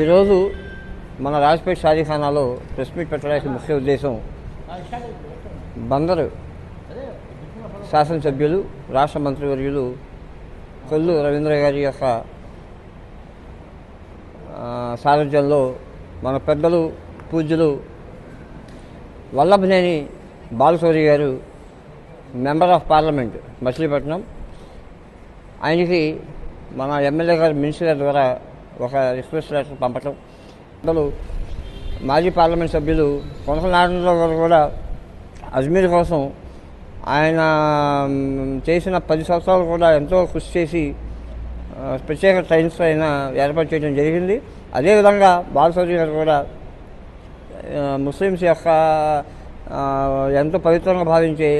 ఈరోజు మన Rajapeta షాజీఖానాలో press meet పెట్టడానికి ముఖ్య ఉద్దేశం బందరు శాసనసభ్యులు రాష్ట్ర మంత్రివర్యులు కొల్లు రవీంద్ర గారి యొక్క సారథ్యంలో మన పెద్దలు పూజ్యులు వల్లభనేని బాలశౌరి గారు మెంబర్ ఆఫ్ పార్లమెంట్ మచిలీపట్నం. ఆయనకి మన ఎమ్మెల్యే గారు మినిస్టర్ ద్వారా ఒక రిక్వెస్ట్ లెటర్ పంపటం. అందులో మాజీ పార్లమెంట్ సభ్యులు కొనకల నారాయణరావు గారు కూడా అజ్మీర్ కోసం ఆయన చేసిన పది సంవత్సరాలు కూడా ఎంతో కృషి చేసి ప్రత్యేక ట్రైన్స్ అయినా ఏర్పాటు చేయడం జరిగింది. అదేవిధంగా బాలసౌరి గారు కూడా ముస్లిమ్స్ యొక్క ఎంతో పవిత్రంగా భావించే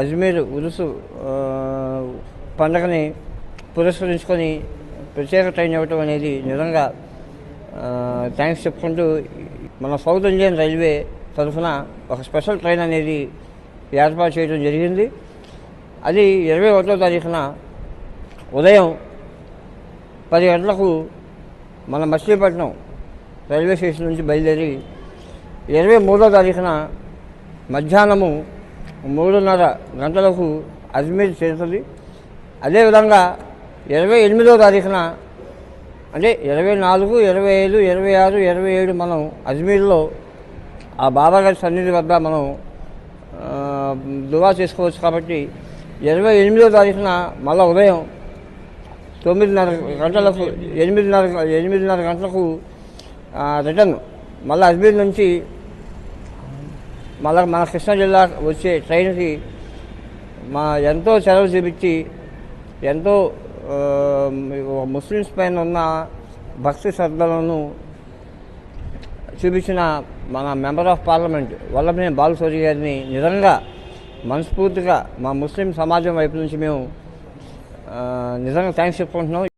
అజ్మీర్ ఉరుసు పండగని పురస్కరించుకొని ప్రత్యేక ట్రైన్ ఇవ్వటం అనేది నిజంగా థ్యాంక్స్ చెప్పుకుంటూ మన సౌత్ ఇండియన్ రైల్వే తరఫున ఒక స్పెషల్ ట్రైన్ అనేది ఏర్పాటు చేయడం జరిగింది. అది ఇరవై ఒకటో తారీఖున ఉదయం పది గంటలకు మన మచిలీపట్నం రైల్వే స్టేషన్ నుంచి బయలుదేరి ఇరవై మూడో తారీఖున మధ్యాహ్నము మూడున్నర గంటలకు అజ్మీర్ చేరుతుంది. అదేవిధంగా ఇరవై ఎనిమిదో తారీఖున అంటే ఇరవై నాలుగు ఇరవై ఐదు ఇరవై ఆరు ఇరవై ఏడు మనం అజ్మీర్లో ఆ బాబాగారి సన్నిధి వద్ద మనం దువా చేసుకోవచ్చు కాబట్టి ఇరవై ఎనిమిదో తారీఖున మళ్ళా ఉదయం తొమ్మిదిన్నర గంటలకు ఎనిమిదిన్నర ఎనిమిదిన్నర గంటలకు రిటర్న్. మళ్ళీ అజ్మీర్ నుంచి మళ్ళీ మన కృష్ణా జిల్లా వచ్చే ట్రైన్కి మా ఎంతో సెలవు చూపించి ఎంతో ముస్లిమ్స్ పైన ఉన్న భక్తి శ్రద్ధలను చూపించిన మన member of parliament Vallabhaneni Balashowry గారిని నిజంగా మనస్ఫూర్తిగా మా ముస్లిం సమాజం వైపు నుంచి మేము నిజంగా థ్యాంక్స్ చెప్పుకుంటున్నాం.